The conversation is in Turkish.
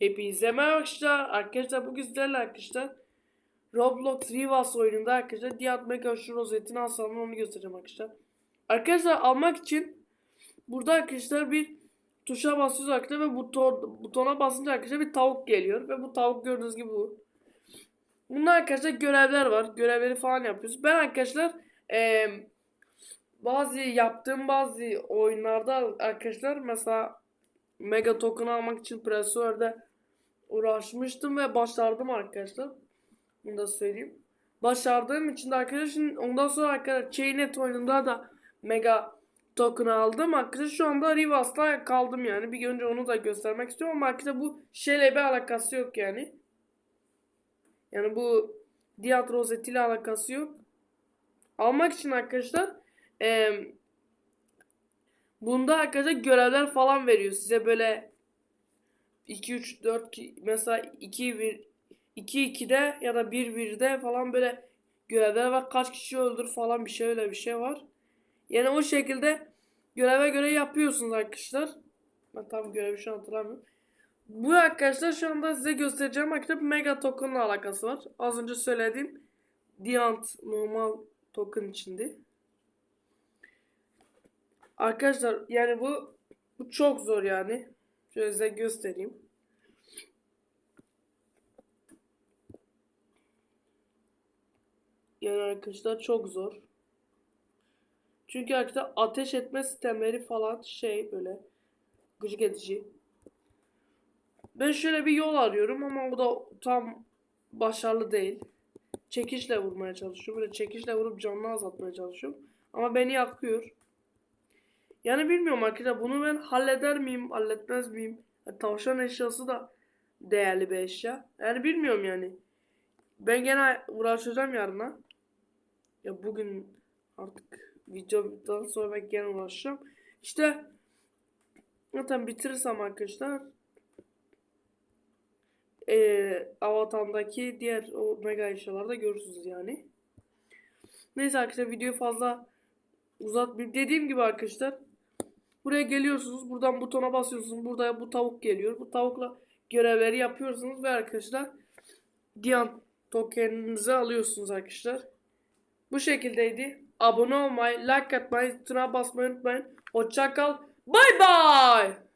Hepinize merhaba arkadaşlar. Arkadaşlar bugün sizlerle arkadaşlar Roblox Rivals oyununda arkadaşlar Diat Mega şu rozetini alsam onu göstereceğim arkadaşlar. Arkadaşlar almak için burada arkadaşlar bir tuşa basıyoruz arkadaşlar ve buton, butona basınca arkadaşlar bir tavuk geliyor ve bu tavuk gördüğünüz gibi bu. Bunda arkadaşlar görevler var. Görevleri falan yapıyoruz. Ben arkadaşlar eee bazı yaptığım bazı oyunlarda arkadaşlar mesela Mega token almak için Pressure'de uğraşmıştım ve başardım arkadaşlar. Bunu da söyleyeyim. Başardığım için de arkadaşlar ondan sonra arkadaşlar Chainet oyununda da Mega token aldım. Arkadaşlar şu anda Rivas'ta kaldım yani. Bir önce onu da göstermek istiyorum ama arkadaşlar bu şeyle bir alakası yok yani. Yani bu Diat Rosette ile alakası yok. Almak için arkadaşlar eee Bunda arkadaşlar görevler falan veriyor. Size böyle 2 3 4 ki- mesela 2 1 2 2'de ya da 1 1'de falan böyle görevler var. Kaç kişi öldür falan bir şey öyle bir şey var. Yani o şekilde göreve göre yapıyorsunuz arkadaşlar. Ben tam görevi şu an hatırlamıyorum. Bu arkadaşlar şu anda size göstereceğim arkadaşlar Mega Token'la alakası var. Az önce söylediğim Diant normal token içindi. Arkadaşlar yani bu bu çok zor yani. Şöyle size göstereyim. Yani arkadaşlar çok zor. Çünkü arkadaşlar ateş etme sistemleri falan şey böyle gıcık edici. Ben şöyle bir yol arıyorum ama o da tam başarılı değil. Çekişle vurmaya çalışıyorum. Böyle çekişle vurup canını azaltmaya çalışıyorum. Ama beni yakıyor. Yani bilmiyorum arkadaşlar bunu ben halleder miyim, halletmez miyim? Tavşan eşyası da değerli bir eşya. Yani bilmiyorum yani. Ben gene uğraşacağım yarına. Ya bugün artık videodan sonra ben gene uğraşacağım. İşte zaten bitirirsem arkadaşlar eee Avatar'daki diğer o mega eşyalarda görürsünüz yani. Neyse arkadaşlar videoyu fazla uzatmayayım. Dediğim gibi arkadaşlar buraya geliyorsunuz. Buradan butona basıyorsunuz. Burada bu tavuk geliyor. Bu tavukla görevleri yapıyorsunuz ve arkadaşlar Dian tokeninizi alıyorsunuz arkadaşlar. Bu şekildeydi. Abone olmayı, like atmayı, tuşuna basmayı unutmayın. Hoşça kal. Bay bay.